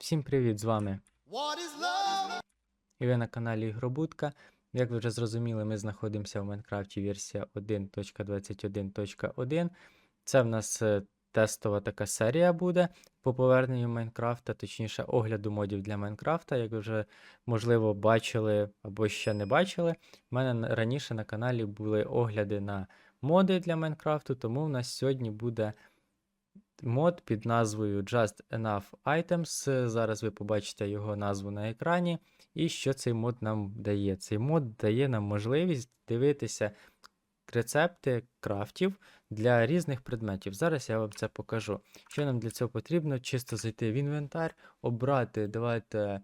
Всім привіт, з вами і ви на каналі Ігробудка. Як ви вже зрозуміли, ми знаходимося в Майнкрафті версія 1.21.1. Це в нас е, тестова така серія буде по поверненню Майнкрафта, точніше огляду модів для Майнкрафта. Як ви вже можливо бачили або ще не бачили, в мене раніше на каналі були огляди на моди для Майнкрафту, тому в нас сьогодні буде мод під назвою Just Enough Items. Зараз ви побачите його назву на екрані. І що цей мод нам дає? Цей мод дає нам можливість дивитися рецепти крафтів для різних предметів. Зараз я вам це покажу. Що нам для цього потрібно? Чисто зайти в інвентар, обрати, давайте.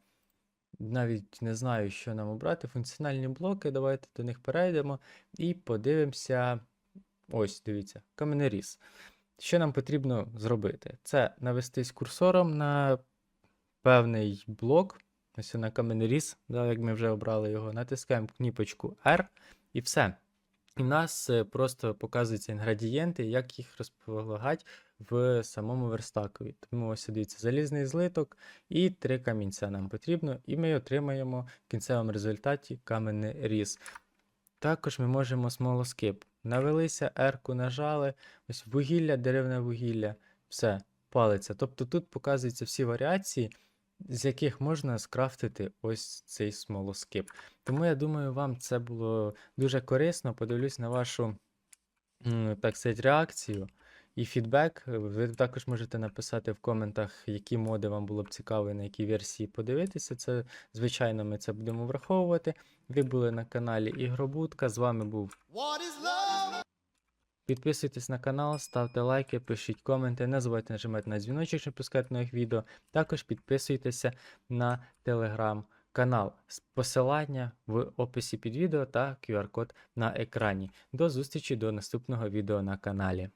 Навіть не знаю, що нам обрати. Функціональні блоки, давайте до них перейдемо і подивимося. Ось, дивіться, каменеріз. Що нам потрібно зробити? Це навестись курсором на певний блок, ось на каменеріз, да, як ми вже обрали його, натискаємо кніпочку R і все. І в нас е, просто показуються інгредієнти, як їх розполагати в самому верстакові. Тому ось дивіться, залізний злиток і три камінця нам потрібно, і ми отримаємо в кінцевому результаті каменний різ. Також ми можемо смолоскип. Навелися, R-ку нажали, ось вугілля, деревне вугілля, все, палиться. Тобто тут показуються всі варіації, з яких можна скрафтити ось цей смолоскип. Тому я думаю, вам це було дуже корисно. Подивлюсь на вашу так сказати, реакцію і фідбек. Ви також можете написати в коментах, які моди вам було б цікаво, і на якій версії подивитися. Це, звичайно, ми це будемо враховувати. Ви були на каналі Ігробудка. З вами був. Підписуйтесь на канал, ставте лайки, пишіть коменти, не забувайте нажимати на дзвіночок, щоб пускати нових відео. Також підписуйтеся на телеграм-канал. Посилання в описі під відео та QR-код на екрані. До зустрічі до наступного відео на каналі.